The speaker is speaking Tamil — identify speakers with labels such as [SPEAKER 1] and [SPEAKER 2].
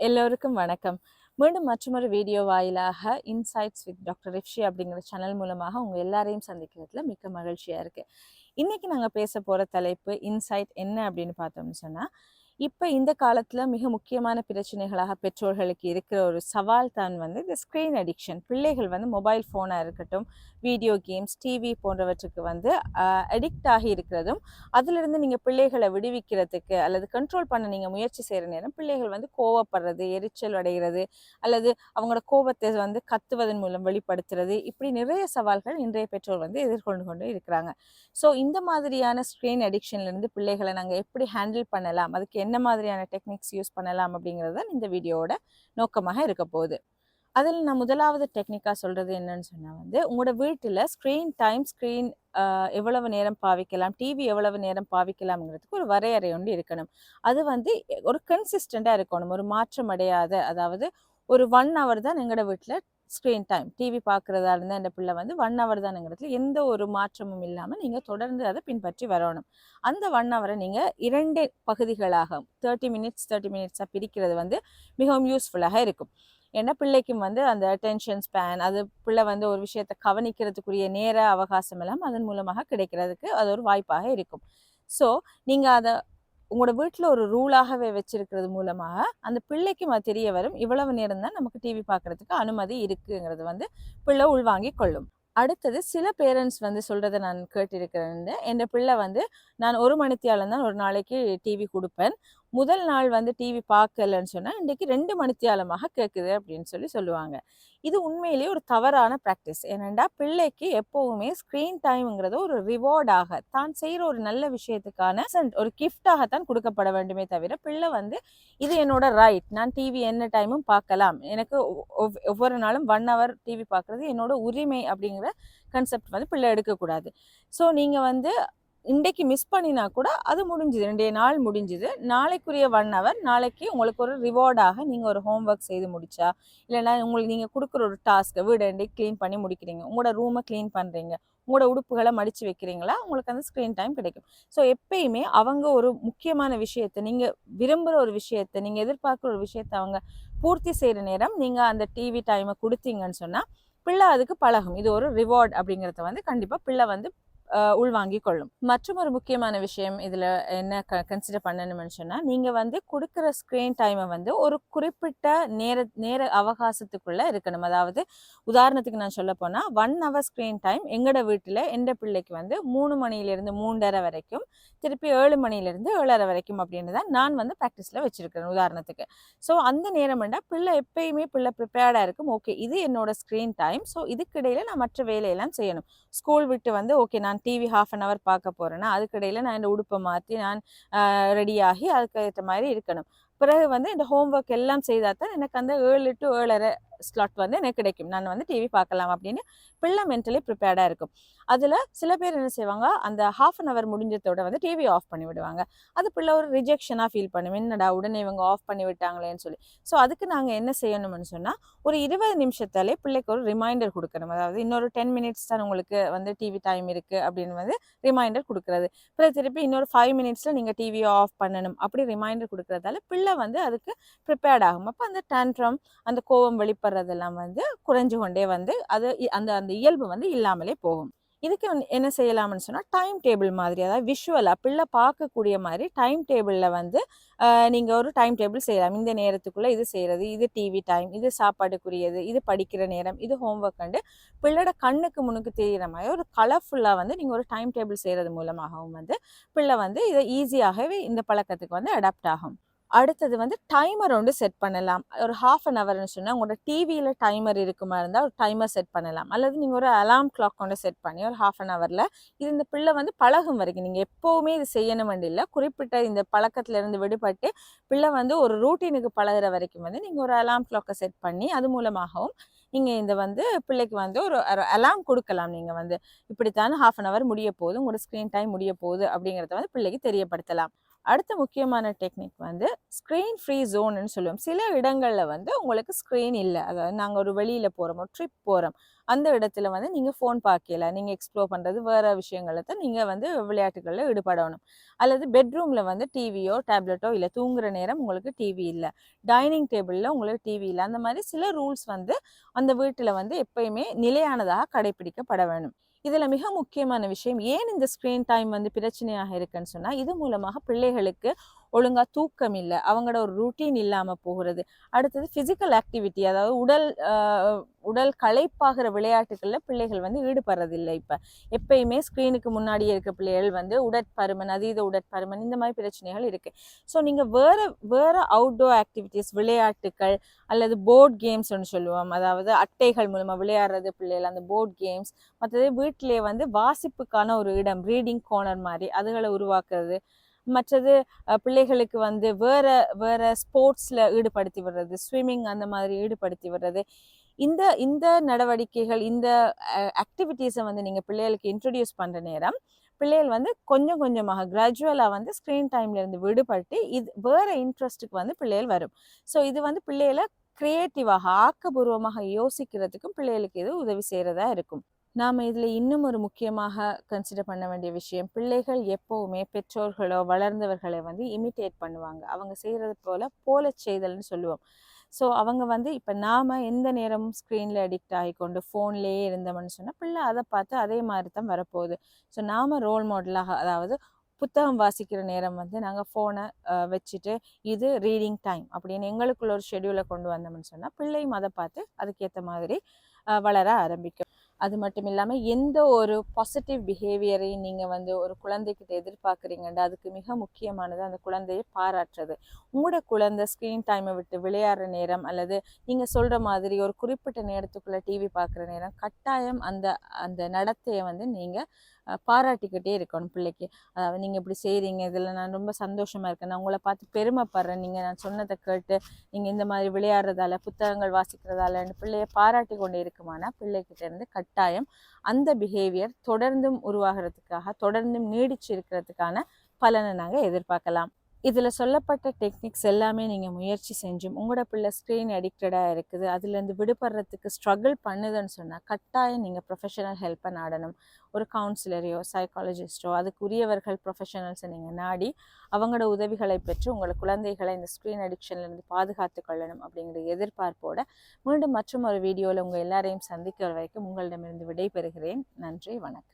[SPEAKER 1] எல்லோருக்கும் வணக்கம். மீண்டும் மற்றொரு வீடியோ வாயிலாக இன்சைட்ஸ் வித் டாக்டர் ரிப்ஷி அப்படிங்கிற சேனல் மூலமாக உங்கள் எல்லாரையும் சந்திக்கிறதுல மிக்க மகிழ்ச்சியாக இருக்குது இன்றைக்கி நாங்கள் பேச போகிற தலைப்பு இன்சைட் என்ன அப்படின்னு பார்த்தோம்னு சொன்னால் இப்போ இந்த காலத்தில் மிக முக்கியமான பிரச்சனைகளாக பெற்றோர்களுக்கு இருக்கிற ஒரு சவால் தான் வந்து இந்த ஸ்க்ரீன் அடிக்ஷன் பிள்ளைகள் வந்து மொபைல் ஃபோனாக இருக்கட்டும் வீடியோ கேம்ஸ் டிவி போன்றவற்றுக்கு வந்து அடிக்ட் ஆகி இருக்கிறதும் அதிலிருந்து நீங்கள் பிள்ளைகளை விடுவிக்கிறதுக்கு அல்லது கண்ட்ரோல் பண்ண நீங்கள் முயற்சி செய்கிற நேரம் பிள்ளைகள் வந்து கோவப்படுறது எரிச்சல் அடைகிறது அல்லது அவங்களோட கோபத்தை வந்து கத்துவதன் மூலம் வெளிப்படுத்துறது. இப்படி நிறைய சவால்கள் இன்றைய பெற்றோர் வந்து எதிர்கொண்டு கொண்டு இருக்கிறாங்க. ஸோ இந்த மாதிரியான ஸ்க்ரீன் அடிக்ஷன்லேருந்து பிள்ளைகளை நாங்கள் எப்படி ஹேண்டில் பண்ணலாம்? அதுக்கு என்ன மாதிரியான டெக்னிக்ஸ் யூஸ் பண்ணலாம் அப்படிங்கிறது தான் இந்த வீடியோவோட நோக்கமாக இருக்க போகுது. அதில் நான் முதலாவது டெக்னிக்காக சொல்கிறது என்னன்னு சொன்னால் வந்து உங்களோட வீட்டில் ஸ்க்ரீன் டைம் ஸ்க்ரீன் எவ்வளவு நேரம் பாவிக்கலாம் டிவி எவ்வளவு நேரம் பாவிக்கலாம்ங்கிறதுக்கு ஒரு வரையறை ஒன்று இருக்கணும். அது வந்து ஒரு கன்சிஸ்டண்ட்டாக இருக்கணும். ஒரு மாற்றம் அடையாத அதாவது ஒரு ஒன் ஹவர் தான் எங்களோட வீட்டில் ஸ்க்ரீன் டைம் டிவி பார்க்குறதா இருந்தால் இந்த பிள்ளை வந்து ஒன் ஹவர் தானுங்கிறதுல எந்த ஒரு மாற்றமும் இல்லாமல் நீங்கள் தொடர்ந்து அதை பின்பற்றி வரணும். அந்த ஒன் ஹவரை நீங்கள் இரண்டு பகுதிகளாக தேர்ட்டி மினிட்ஸ் தேர்ட்டி மினிட்ஸாக பிரிக்கிறது வந்து மிகவும் யூஸ்ஃபுல்லாக இருக்கும். ஏன்னா பிள்ளைக்கும் வந்து அந்த டென்ஷன் ஸ்பேன் அது பிள்ளை வந்து ஒரு விஷயத்தை கவனிக்கிறதுக்குரிய நேர அவகாசம் எல்லாம் அதன் மூலமாக கிடைக்கிறதுக்கு அது ஒரு வாய்ப்பாக இருக்கும். ஸோ நீங்கள் அதை உங்களோட வீட்டில் ஒரு ரூலாகவே வச்சிருக்கிறது மூலமாக அந்த பிள்ளைக்கும் அது தெரிய வரும். இவ்வளவு நேரம் தான் நமக்கு டிவி பார்க்கறதுக்கு அனுமதி இருக்குங்கிறது வந்து பிள்ளை உள்வாங்கி கொள்ளும். அடுத்தது சில பேரண்ட்ஸ் வந்து சொல்கிறத நான் கேட்டிருக்கிறேன். என் பிள்ளை வந்து நான் ஒரு மணித்தியாலம் தான் ஒரு நாளைக்கு டிவி கொடுப்பேன். முதல் நாள் வந்து டிவி பார்க்கலன்னு சொன்னால் இன்றைக்கு ரெண்டு மணித்தியாலமாக கேட்குது அப்படின்னு சொல்லி சொல்லுவாங்க. இது உண்மையிலேயே ஒரு தவறான ப்ராக்டிஸ் ஏனெண்டா பிள்ளைக்கு எப்போவுமே ஸ்க்ரீன் டைம்ங்கிறது ஒரு ரிவார்டாக தான் செய்கிற ஒரு நல்ல விஷயத்துக்கான ஒரு கிஃப்டாகத்தான் கொடுக்கப்பட வேண்டுமே தவிர பிள்ளை வந்து இது என்னோட ரைட் நான் டிவி என்ன டைமும் பார்க்கலாம். எனக்கு ஒவ்வொரு நாளும் ஒன் ஹவர் டிவி பார்க்குறது என்னோட உரிமை அப்படிங்கிற கன்செப்ட் வந்து பிள்ளை எடுக்கக்கூடாது. ஸோ நீங்கள் வந்து இன்றைக்கு மிஸ் பண்ணினா கூட அது முடிஞ்சுது. ரெண்டே நாள் முடிஞ்சுது. நாளைக்குரிய ஒன் ஹவர் நாளைக்கு உங்களுக்கு ஒரு ரிவார்டாக நீங்கள் ஒரு ஹோம் ஒர்க் செய்து முடிச்சா இல்லைன்னா உங்களுக்கு நீங்கள் கொடுக்குற ஒரு டாஸ்க்கை வீடு இன்றைக்கு க்ளீன் பண்ணி முடிக்கிறீங்க. உங்களோட ரூமை க்ளீன் பண்ணுறீங்க உங்களோட உடுப்புகளை மடித்து வைக்கிறீங்களா? உங்களுக்கு அந்த ஸ்க்ரீன் டைம் கிடைக்கும். ஸோ எப்பயுமே அவங்க ஒரு முக்கியமான விஷயத்தை நீங்கள் விரும்புகிற ஒரு விஷயத்தை நீங்கள் எதிர்பார்க்குற ஒரு விஷயத்தை அவங்க பூர்த்தி செய்கிற நேரம் நீங்கள் அந்த டிவி டைமை கொடுத்தீங்கன்னு சொன்னால் பிள்ளை அதுக்கு பழகும். இது ஒரு ரிவார்ட் அப்படிங்கிறத வந்து கண்டிப்பாக பிள்ளை வந்து உள்வாங்கி கொள்ளும் மற்றும் ஒரு முக்கியமான விஷயம் இதில் என்ன க கன்சிடர் பண்ணணும்னு சொன்னால் நீங்கள் வந்து கொடுக்குற ஸ்க்ரீன் டைமை வந்து ஒரு குறிப்பிட்ட நேர நேர அவகாசத்துக்குள்ளே இருக்கணும். அதாவது உதாரணத்துக்கு நான் சொல்ல போனால் ஒன் ஹவர் ஸ்க்ரீன் டைம் எங்களோட வீட்டில் எந்த பிள்ளைக்கு வந்து மூணு மணியிலேருந்து மூன்றரை வரைக்கும் திருப்பி ஏழு மணிலேருந்து ஏழரை வரைக்கும் அப்படின்னு தான் நான் வந்து ப்ராக்டிஸில் வச்சுருக்கிறேன் உதாரணத்துக்கு. ஸோ அந்த நேரம் வேண்டாம் பிள்ளை எப்பயுமே பிள்ளை ப்ரிப்பேர்டாக இருக்கும். ஓகே இது என்னோட ஸ்க்ரீன் டைம் ஸோ இதுக்கிடையில் நான் மற்ற வேலையெல்லாம் செய்யணும். ஸ்கூல் விட்டு வந்து ஓகே நான் டிவி ஹாஃப் அன் ஹவர் பார்க்க போகிறேன்னா அதுக்கிடையில் நான் இந்த உடுப்பை மாற்றி நான் ரெடியாகி அதுக்கேற்ற மாதிரி இருக்கணும். பிறகு வந்து இந்த ஹோம்ஒர்க் எல்லாம் செய்தால் தான் எனக்கு அந்த ஏழு டு ஏழரை ஸ்லாட் வந்து எனக்கு கிடைக்கும். நான் வந்து டிவி பார்க்கலாம் அப்படின்னு பிள்ளை மென்டலி ப்ரிப்பேர்டாக இருக்கும். அதில் சில பேர் என்ன செய்வாங்க அந்த ஹாஃப் அன் அவர் முடிஞ்சதோட வந்து டிவி ஆஃப் பண்ணி விடுவாங்க. அது பிள்ளை ஒரு ரிஜெக்ஷனாக ஃபீல் பண்ணும். என்னடா உடனே இவங்க ஆஃப் பண்ணி விட்டாங்களேன்னு சொல்லி. ஸோ அதுக்கு நாங்கள் என்ன செய்யணும்னு சொன்னால் ஒரு இருபது நிமிஷத்தாலே பிள்ளைக்கு ஒரு ரிமைண்டர் கொடுக்கணும். அதாவது இன்னொரு டென் மினிட்ஸ் தான் உங்களுக்கு வந்து டிவி டைம் இருக்குது அப்படின்னு வந்து ரிமைண்டர் கொடுக்குறது. பிள்ளை திருப்பி இன்னொரு ஃபைவ் மினிட்ஸில் நீங்கள் டிவியை ஆஃப் பண்ணணும். அப்படி ரிமைண்டர் கொடுக்குறதால பிள்ளை வந்து அதுக்கு ப்ரிப்பேர்ட் ஆகும். அப்போ அந்த டேண்ட்ரம் அந்த கோவம் சாப்பிட்றதெல்லாம் வந்து குறைஞ்சு கொண்டே வந்து அது அந்த அந்த இயல்பு வந்து இல்லாமலே போகும். இதுக்கு என்ன செய்யலாம்னு சொன்னால் டைம் டேபிள் மாதிரி அதாவது விஷுவலாக பிள்ளை பார்க்கக்கூடிய மாதிரி டைம் டேபிளில் வந்து நீங்கள் ஒரு டைம் டேபிள் செய்யலாம். இந்த நேரத்துக்குள்ளே இது செய்கிறது இது டிவி டைம் இது சாப்பாடுக்குரியது இது படிக்கிற நேரம் இது ஹோம்ஒர்க் கண்டு பிள்ளையோட கண்ணுக்கு முன்னுக்கு தெரிகிற மாதிரி ஒரு கலர்ஃபுல்லாக வந்து நீங்கள் ஒரு டைம் டேபிள் செய்கிறது மூலமாகவும் வந்து பிள்ளை வந்து இதை ஈஸியாகவே இந்த பழக்கத்துக்கு வந்து அடாப்ட் ஆகும். அடுத்தது வந்து டைமர் ஒன்று செட் பண்ணலாம். ஒரு ஹாஃப் அன் ஹவர்னு சொன்னால் உங்களோட டிவியில் டைமர் இருக்குமா இருந்தால் ஒரு டைமர் செட் பண்ணலாம். அல்லது நீங்கள் ஒரு அலாம் கிளாக் கொண்டு செட் பண்ணி ஒரு ஹாஃப் அன் ஹவரில் இது இந்த பிள்ளை வந்து பழகும் வரைக்கும் நீங்கள் எப்போவுமே இது செய்யணும் இல்லை. குறிப்பிட்ட இந்த பழக்கத்திலேருந்து விடுபட்டு பிள்ளை வந்து ஒரு ரூட்டீனுக்கு பழகிற வரைக்கும் வந்து நீங்கள் ஒரு அலாம் கிளாக்கை செட் பண்ணி அது மூலமாகவும் நீங்கள் இந்த வந்து பிள்ளைக்கு வந்து ஒரு அலாம் கொடுக்கலாம். நீங்கள் வந்து இப்படித்தான் ஹாஃப் அன் ஹவர் முடிய போகுது உங்களோட ஸ்க்ரீன் டைம் முடிய போகுது அப்படிங்கிறத வந்து பிள்ளைக்கு தெரியப்படுத்தலாம். அடுத்த முக்கியமான டெக்னிக் வந்து ஸ்க்ரீன் ஃப்ரீ ஜோன்னு சொல்லுவோம். சில இடங்களில் வந்து உங்களுக்கு ஸ்க்ரீன் இல்லை. அதாவது நாங்கள் ஒரு வெளியில் போகிறோம் ஒரு ட்ரிப் போகிறோம் அந்த இடத்துல வந்து நீங்கள் ஃபோன் பார்க்கல நீங்கள் எக்ஸ்ப்ளோர் பண்ணுறது வேறு விஷயங்களை தான் நீங்கள் வந்து விளையாட்டுகளில் ஈடுபடணும். அல்லது பெட்ரூமில் வந்து டிவியோ டேப்லெட்டோ இல்லை தூங்குற நேரம் உங்களுக்கு டிவி இல்லை. டைனிங் டேபிளில் உங்களுக்கு டிவி இல்லை. அந்த மாதிரி சில ரூல்ஸ் வந்து அந்த வீட்டில் வந்து எப்பயுமே நிலையானதாக கடைபிடிக்கப்பட வேணும். இதில் மிக முக்கியமான விஷயம் ஏன் இந்த ஸ்க்ரீன் டைம் வந்து பிரச்சனையாக இருக்குன்னு சொன்னால் இது மூலமாக பிள்ளைகளுக்கு ஒழுங்காக தூக்கம் இல்லை அவங்களோட ஒரு ரூட்டீன் இல்லாமல் போகிறது. அடுத்தது ஃபிசிக்கல் ஆக்டிவிட்டி அதாவது உடல் உடல் களைப்பாகிற விளையாட்டுகளில் பிள்ளைகள் வந்து ஈடுபடுறதில்லை இப்போ. எப்பயுமே ஸ்க்ரீனுக்கு முன்னாடியே இருக்க பிள்ளைகள் வந்து உடற்பருமன் அதீத உடற்பருமன் இந்த மாதிரி பிரச்சனைகள் இருக்குது ஸோ நீங்கள் வேறு வேறு அவுட்டோர் ஆக்டிவிட்டீஸ் விளையாட்டுகள் அல்லது போர்ட் கேம்ஸ்னு சொல்லுவோம். அதாவது அட்டைகள் மூலமாக விளையாடுறது பிள்ளைகள் அந்த போர்ட் கேம்ஸ் மற்றது வீட்டிலே வந்து வாசிப்புக்கான ஒரு இடம் ரீடிங் கோனர் மாதிரி அதுகளை உருவாக்குறது மற்றது பிள்ளைகளுக்கு வந்து வேற வேற ஸ்போர்ட்ஸில் ஈடுபடுத்தி விடுறது ஸ்விம்மிங் அந்த மாதிரி ஈடுபடுத்தி விடுறது. இந்த இந்த நடவடிக்கைகள் இந்த ஆக்டிவிட்டீஸை வந்து நீங்கள் பிள்ளைகளுக்கு இன்ட்ரடியூஸ் பண்ணுற நேரம் பிள்ளைகள் வந்து கொஞ்சம் கொஞ்சமாக கிராஜுவலாக வந்து ஸ்க்ரீன் டைம்லேருந்து விடுபட்டு இது வேறு இன்ட்ரெஸ்ட்டுக்கு வந்து பிள்ளைகள் வரும். ஸோ இது வந்து பிள்ளைகளை கிரியேட்டிவாக ஆக்கபூர்வமாக யோசிக்கிறதுக்கும் பிள்ளைகளுக்கு இது உதவி செய்கிறதா இருக்கும். நாம் இதில் இன்னும் ஒரு முக்கியமாக கன்சிடர் பண்ண வேண்டிய விஷயம் பிள்ளைகள் எப்போவுமே பெற்றோர்களோ வளர்ந்தவர்களை வந்து இமிட்டேட் பண்ணுவாங்க. அவங்க செய்கிறது போல் போல செய்தல்னு சொல்லுவோம். ஸோ அவங்க வந்து இப்போ நாம் எந்த நேரமும் ஸ்க்ரீனில் அடிக்ட் ஆகிக்கொண்டு ஃபோன்லேயே இருந்தோம்னு சொன்னால் பிள்ளை அதை பார்த்து அதே மாதிரி தான் வரப்போகுது. ஸோ நாம் ரோல் மாடலாக அதாவது புத்தகம் வாசிக்கிற நேரம் வந்து நாங்கள் ஃபோனை வச்சுட்டு இது ரீடிங் டைம் அப்படின்னு எங்களுக்குள்ள ஒரு ஷெடியூலை கொண்டு வந்தோம்னு சொன்னால் பிள்ளையும் அதை பார்த்து அதுக்கேற்ற மாதிரி வளர ஆரம்பிக்கும். அது மட்டும் இல்லாமல் எந்த ஒரு பாசிட்டிவ் பிஹேவியரையும் நீங்கள் வந்து ஒரு குழந்தைக்கிட்ட எதிர்பார்க்குறீங்கன்ற அதுக்கு மிக முக்கியமானது அந்த குழந்தையை பாராட்டுறது. உங்களோட குழந்தை ஸ்க்ரீன் டைமை விட்டு விளையாடுற நேரம் அல்லது நீங்கள் சொல்கிற மாதிரி ஒரு குறிப்பிட்ட நேரத்துக்குள்ளே டிவி பார்க்குற நேரம் கட்டாயம் அந்த அந்த நடத்தையை வந்து நீங்கள் பாராட்டிக்கிட்டே இருக்கணும் பிள்ளைக்கு. அதாவது நீங்கள் இப்படி செய்கிறீங்க இதில் நான் ரொம்ப சந்தோஷமாக இருக்கேன் நான் உங்களை பார்த்து பெருமைப்படுறேன். நீங்கள் நான் சொன்னதை கேட்டு நீங்கள் இந்த மாதிரி விளையாடுறதால புத்தகங்கள் வாசிக்கிறதால பிள்ளையை பாராட்டி கொண்டு இருக்குமானா பிள்ளைகிட்ட இருந்து கட்டாயம் அந்த பிஹேவியர் தொடர்ந்தும் உருவாகிறதுக்காக தொடர்ந்தும் நீடிச்சு இருக்கிறதுக்கான பலனை நாங்கள் எதிர்பார்க்கலாம். இதில் சொல்லப்பட்ட டெக்னிக்ஸ் எல்லாமே நீங்கள் முயற்சி செஞ்சும் உங்களோட பிள்ளை ஸ்க்ரீன் அடிக்டடாக இருக்குது அதுலேருந்து விடுபடுறதுக்கு ஸ்ட்ரகிள் பண்ணுதுன்னு சொன்னால் கட்டாயம் நீங்கள் ப்ரொஃபஷனல் ஹெல்ப்பை நாடணும் ஒரு கவுன்சிலரையோ சைக்காலஜிஸ்டோ அதுக்குரியவர்கள் ப்ரொஃபஷனல்ஸை நீங்கள் நாடி அவங்களோட உதவிகளை பெற்று உங்களோட குழந்தைகளை இந்த ஸ்க்ரீன் அடிக்ஷன்லேருந்து பாதுகாத்து கொள்ளணும் அப்படிங்கிற எதிர்பார்ப்போட மீண்டும் மற்றும் ஒரு வீடியோவில் உங்கள் எல்லாரையும் சந்திக்கிற வரைக்கும் உங்களிடமிருந்து விடைபெறுகிறேன். நன்றி வணக்கம்.